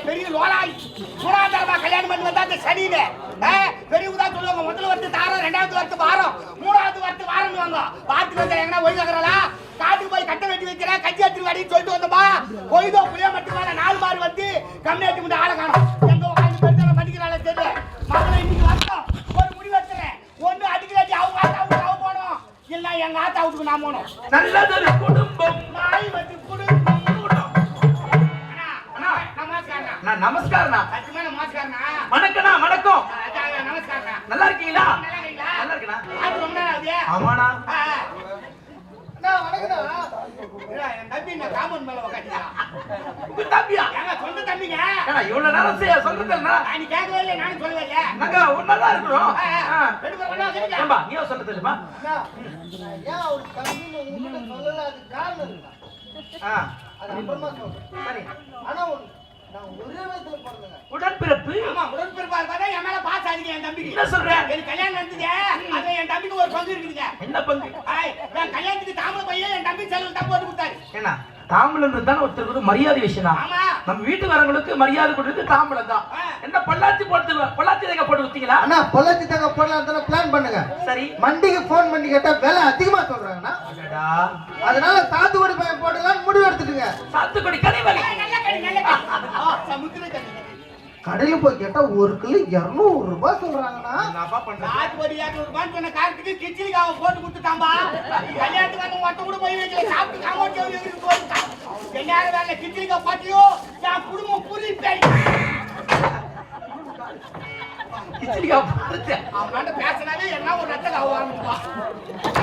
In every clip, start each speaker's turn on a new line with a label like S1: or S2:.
S1: பெரிய லோலாய். மூணாவது கல்யாணம் பண்ணி வந்தா அந்த சனியில வருத்து வாரம் மூணாவது வருத்து வாரம்னு வாங்க பார்த்துட்டு வந்தா எங்கன்னா ஒழுங்காகிறா காட்டுக்கு போய் கட்டை வெட்டி வைக்கிறேன் கஞ்சி எடுத்து வாடின்னு சொல்லிட்டு வந்தோமா? கொய்தோ புளிய மட்டும் நாலு மாறு வந்து கம்மியாட்டி மட்டும் ஆளை காணும். எங்க உட்காந்து பெருத்தால மதிக்கிறாளே தெரியல. மக்களை இன்னைக்கு வரட்டும் ஒரு முடிவு எடுத்துறேன் ஒண்ணு அடிக்கலாட்டி அவங்க ஆத்தா வீட்டுக்கு அவ போகணும். இல்ல எங்க ஆத்தா வீட்டுக்கு நான் போகணும்.
S2: நல்லதொரு குடும்பம்.
S1: நாய் வந்து குடும்பம். நமஸ்காரண்ணா.
S2: வணக்கண்ணா வணக்கம். நல்லா இருக்கீங்களா
S1: நல்லா இருக்கீங்களா?
S2: நல்லா இருக்கண்ணா
S1: ஆத்து ரொம்ப நாள் ஆகுது.
S2: ஆமாண்ணா
S1: ஆ, ஆ. அண்ணா, வணக்கண்ணா. ஏடா, என் தம்பி என்ன காம்பவுண்ட் மேல உக்காந்துக்கிறான்.
S2: உங்க தம்பியா
S1: ஏங்க, சொந்த தம்பிங்க.
S2: ஏன்னா இவ்வளவு நேரம் செய்ய சொல்றதுன்னா
S1: நான் நீ கேட்கவே இல்லை, நானும் சொல்லவே இல்லை.
S2: நாங்க ஒன்னாதான் இருக்கிறோம்
S1: ஆ, ஆ.
S2: ஆ.
S1: ரெண்டு பேரும் ஒண்ணா உக்காந்துக்கலாம்.
S2: ஏம்பா நீ சொல்ல தெரியுமா
S3: அண்ணா, நான் ஏன் அவருக்கு தம்பின்னு உங்ககிட்ட சொல்லல, அதுக்கு காரணம் இருக்குண்ணா.
S2: ஆ,
S3: அது அப்புறமா சொல்றேன்.
S2: சரி
S3: ஆனா ஒண்ணு, நான் ஒரே வயசுல பிறந்தேங்க.
S2: உடன்பிறப்பு
S1: உடன்பிறப்பா இருந்தாதான் என் மேல பாசம் அதிகம் என் தம்பிக்கு.
S2: என்ன சொல்ற
S1: எனக்கு கல்யாணம் நடந்தது அதுல என் தம்பிக்கு ஒரு பங்கு இருக்குதுங்க
S2: என்ன பங்கு?
S1: என் கல்யாணத்துக்கு தாமரை பையன் என் தம்பி செலவு தான் போட்டு கொடுத்தாரு.
S2: ஏன்னா தாம்பளம் தான் ஒருத்தருக்கு மரியாதை விஷயம் தான்
S1: ஆமா.
S2: நம்ம வீட்டுக்காரங்களுக்கு மரியாதை கொடுத்து தாம்பளம் தான். என்ன பல்லாச்சி போட்டு பல்லாச்சி தேங்க போட்டு குத்தீங்களா
S3: அண்ணா, பொள்ளாச்சி தாங்க போடலாம் தானே plan பண்ணுங்க.
S2: சரி.
S3: மண்டிக்கு phone பண்ணி கேட்டா விலை அதிகமா சொல்றாங்கண்ணா. அதனால சாத்துக்குடி பையன் போடலாம்னு முடிவு எடுத்துட்டுங்க.
S2: சாத்துக்குடி கனி
S3: கடையில போய் கேட்டா ஒரு கிலோ இருநூறு ரூபாய்
S1: சொன்ன காரத்துக்கு கிச்சிலிக்காவை போட்டு கொடுத்துட்டாம்பா கல்யாணத்துக்கு வந்து மட்டும் கூட போய் வைக்கல சாப்பிட்டு காமோட்டி என்னால வேலை கிச்சிலிக்கா பாட்டியோ என் குடும்பம் பூரி பேய்
S2: கிச்சடிக்கா போட்டு
S1: அவனாண்ட பேசினாவே என்ன ஒரு ரத்த காவு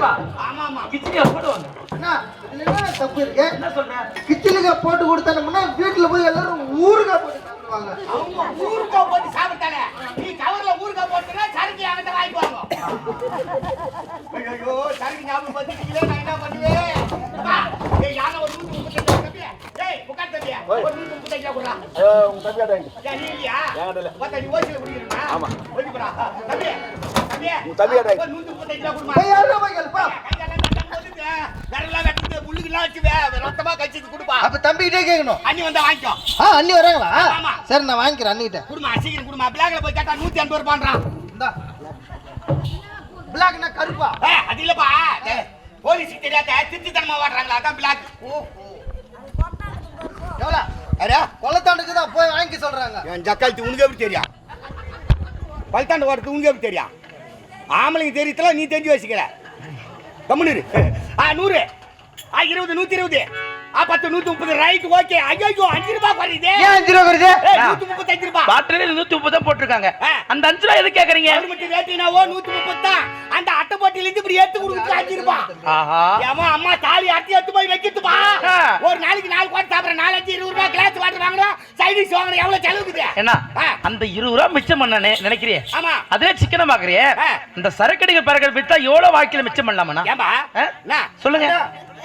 S3: சார்.
S1: ஆமா. ஆமா
S2: கிச்சடிக்கா போடுவாங்க
S3: அண்ணா, இதுல என்ன தப்பு இருக்கு?
S2: என்ன சொல்ற?
S3: கிச்சலிக்கா போட்டு கொடுத்தானோம்னா வீட்டுல போய் எல்லாரும் ஊறுகாய் போட்டு சாப்பிடுவாங்க.
S1: அவங்க ஊருக்கா போட்டு நீ கவர்ல ஊருக்கா போட்டுனா சரக்கு என்கிட்ட வாங்கிக்குவாங்க ஐயோ சரக்கு ஞாபகம் பத்திட்டீங்களே நான் என்ன பண்ணுவேன்? ஏய் யானை ஒரு நூத்தி முப்பத்தஞ்சு ரூபா தம்பி. ஏய் உட்கார் தம்பி. ஒரு நூத்தி முப்பத்தஞ்சு ரூபா கொடுறா.
S3: உங்க தம்பியாடா
S1: ஏய், நீ இல்லையா? பார்த்தா நீ ஓசியில குடிக்கிறா ஆமா. ஓடி போடா. தம்பி தம்பி.
S3: அப்ப தம்பிகிட்டே கேட்கணும்
S1: அண்ணி வந்தா வாங்கிக்கோ.
S3: ஆ அண்ணி வராங்களா. சரி நான் வாங்கிக்கிறேன் அண்ணிகிட்ட.
S1: குடுமா சீக்கிரம் குடுமா. பிளாக்ல போய் கேட்டா நூத்தி ஐம்பது ரூபான்றான்
S3: இந்தா. பிளாக்னா கருப்பா.
S1: அது இல்லப்பா. போலீஸுக்கு தெரியாத திருச்சித்தனமா வாடுறாங்களா அதான் பிளாக்.
S3: எவ்வளோ?
S1: அரே
S3: கொள்ளத்தாண்டுக்கு தான் போய் வாங்கி சொல்றாங்க.
S1: என் ஜக்காலத்து உனக்கு எப்படி தெரியும்? பல்தாண்டு ஓடுறது உனக்கு எப்படி தெரியும்? ஆம்பளைங்க தெரியத்தெல்லாம் நீ தெரிஞ்சு வச்சுக்கிற. கம்முனு ஆ நூறு. ஆ இருபது நூத்தி இருபது. பத்து நூத்தி முப்பது ரைட் ஓகே ஐயோ அஞ்சு ரூபாய் குறையுது.
S3: ஏன் அஞ்சு ரூபா வருது
S1: நூத்தி முப்பத்தஞ்சு ரூபாய்
S2: பாட்டில நூத்தி முப்பது தான் போட்டிருக்காங்க. அந்த அஞ்சு ரூபா எது கேக்குறீங்க?
S1: கவர்மெண்ட் ரேட்டினாவோ நூத்தி முப்பது தான். அந்த அட்டை இருந்து இப்படி எடுத்து கொடுக்குறது அஞ்சு ரூபாய்
S2: ஆஹா.
S1: ஏமா அம்மா தாலி அட்டி எடுத்து போய் வைக்கிட்டுப்பா
S2: ஆ.
S1: ஒரு நாளைக்கு நாலு கோட்டை சாப்பிடுற நாலஞ்சு இருபது ரூபாய் கிளாஸ் வாட்டர் வாங்கணும் சைடிஷ் வாங்கணும் எவ்வளவு செலவுக்குது
S2: என்ன. அந்த இருபது ரூபா மிச்சம் பண்ண நினைக்கிறியே?
S1: ஆமா.
S2: அதே சிக்கன பாக்குறியே. இந்த சரக்கடிகள் பறக்கல் வித்தா எவ்வளவு வாழ்க்கையில மிச்சம்?
S1: என்ன?
S2: சொல்லுங்க.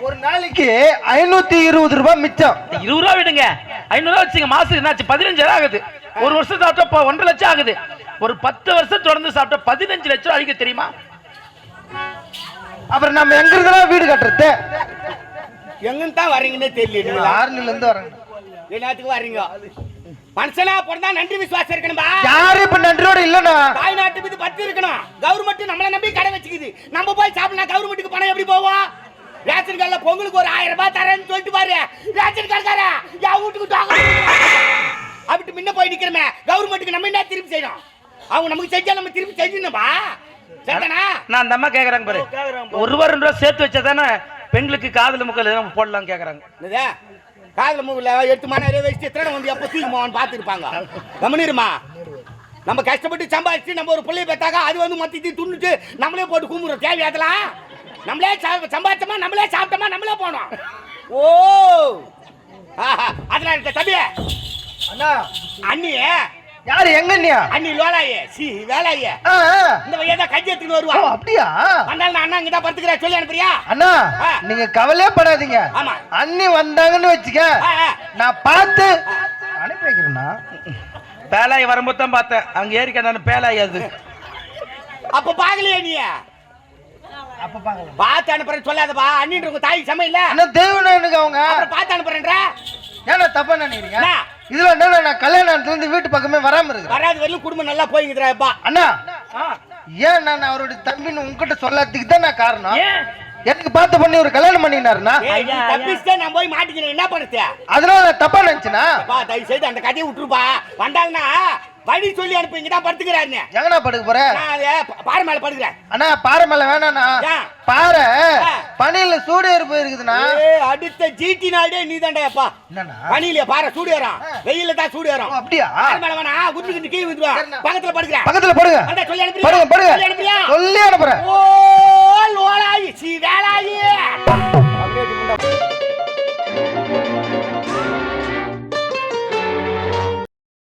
S3: ஒரு நாளைக்கு ஐநூத்தி இருபது ரூபாய் மிச்சம்.
S2: இருபது ரூபா விடுங்க. ஐநூறு ரூபா வச்சுங்க மாசம் என்னாச்சு? பதினஞ்சாயிரம் ஆகுது. ஒரு வருஷம் சாப்பிட்டா இப்போ ஒன்றரை லட்சம் ஆகுது. ஒரு பத்து வருஷம் தொடர்ந்து சாப்பிட்டா பதினஞ்சு லட்சம் அழிக்க தெரியுமா?
S3: அப்புறம் நம்ம எங்க இருந்தாலும் வீடு கட்டுறது?
S1: எங்கன்னு தான் வர்றீங்கன்னே தெரியல
S3: ஆறுல இருந்து வராங்க
S1: என்னத்துக்கு வர்றீங்க. மனுஷனா பிறந்தா நன்றி விசுவாசம் இருக்கணும்பா.
S3: யாரு இப்ப நன்றியோட இல்லண்ணா?
S1: தாய்நாட்டு மீது பத்து இருக்கணும். கவர்மெண்ட் நம்மள நம்பி கடை வச்சுக்குது. நம்ம போய் சாப்பிடலாம் கவர்மெண்ட்டுக்கு பணம் எப்படி போவோம் ரேஷன் கார்டுல பொங்கலுக்கு ஒரு ஆயிரம் ரூபாய் தரேன்னு சொல்லிட்டு பாரு. ரேஷன் கார்டுக்கார? என் வீட்டுக்கு தாங்க அப்படி முன்ன போய் நிக்கிறமே. கவர்மெண்ட்டுக்கு நம்ம என்ன திருப்பி செய்யணும்? அவங்க நமக்கு செஞ்சா நம்ம திருப்பி செஞ்சிடணும்பா
S2: நான் அந்த அம்மா கேக்குறாங்க பாரு. ஒரு ரூபா ரெண்டு ரூபா சேர்த்து வச்சா தானே பெண்களுக்கு காதல் முக்கல் போடலாம் கேக்குறாங்க.
S1: காதுல மூவில எட்டு மணி நேரம் வச்சு எத்தனை வந்து எப்போ தூக்குமான்னு பார்த்துருப்பாங்க. கவனிருமா நம்ம கஷ்டப்பட்டு சம்பாதிச்சு நம்ம ஒரு பிள்ளைய பெற்றாக்கா அது வந்து மொத்தத்தையும் துண்ணுட்டு நம்மளே போட்டு கும்பிடுறோம். அதெல்லாம்? நம்மளே சா- சம்பாதிச்சோமா நம்மளே சாப்பிட்டோமா நம்மளே போனோம். ஓ! ஆஹா, அதெல்லாம் இருக்க தம்பி
S3: அண்ணா.
S1: அண்ணி
S3: யாரு எங்க அண்ணியா?
S1: அண்ணி லோலாயே சி வேலாயே.
S3: ஆ, ஆ.
S1: இந்த வழியா தான் கஞ்சி எடுத்துன்னு
S3: ஓ
S1: வருவா
S3: அப்படியா?
S1: வந்தாலும் நான் அண்ணா இங்க தான் படுத்துக்கிறேன். சொல்லி அனுப்புறியா?
S3: அண்ணா
S1: ஆ.
S3: நீங்க கவலையே படாதீங்க.
S1: ஆமா.
S3: அண்ணி வந்தாங்கன்னு வச்சுக்க. நான் பார்த்து அனுப்பி வைக்கிறேண்ணா.
S2: பேலாய் வரும்போது தான் பார்த்தேன். அங்க ஏறி நான் பேலாய் அது.
S1: அப்ப பாக்கலையா நீ பார்த்து அனுப்புறேன்னு சொல்லாதப்பா. அண்ணின்ற உங்க தாய்க்கு சமையல்
S3: அண்ணா தேவனுக்கு அவங்க?
S1: அப்புறம் பார்த்து அனுப்புறேன்ற?
S3: ஏன்னா தப்பா நினைக்கிறீங்க. இதுல என்ன நான் கல்யாணத்துல இருந்து வீட்டு பக்கமே வராம இருக்கிறேன்.
S1: வராது வரையிலும் குடும்பம் நல்லா போய்ங்குதுறாப்பா
S3: அண்ணா. ஏன் நான் அவருடைய தம்பின்னு உங்ககிட்ட சொல்லாததுக்கு தான் நான் காரணம் எனக்கு பார்த்து பண்ணி ஒரு கல்யாணம்
S1: நீ தப்பிச்சுட்டே நான் போய் மாட்டிக்கிறேன். என்ன பண்ணுறது?
S3: அதனால நான் தப்பா நினைச்சேனா?
S1: பா தயவு செய்து அந்த கதையை விட்டுருப்பா. வந்தாங்கன்னா வழி சொல்லி அனுப்பு இங்க தான் படுத்துக்கிறாருன்னு.
S3: எங்கண்ணா படுக்க போற?
S1: பாறை மேல படுக்கிறேன்.
S3: அண்ணா பாறை மேல வேணாண்ணா? பாறை. பனியில சூடு ஏறு இருக்குதுண்ணா
S1: ஏய், அடுத்த ஜிடி நாடே நீ தாண்டாப்பா பனியில பாறை சூடு ஏறும்.
S3: ஆ.
S1: வெயில தான் சூடு
S3: ஓ,
S1: ஏறும்
S3: அப்படியா?
S1: பாறை மேல வேணா குத்து குத்து கீழ்
S3: சரிண்ணா.
S1: பக்கத்துல படுக்கிறேன்.
S3: பக்கத்துல படுங்க.
S1: சொல்லி
S3: படுங்க
S1: சொல்லி
S3: அனுப்புறேன்.
S1: ஸ்ரீ வேலாயி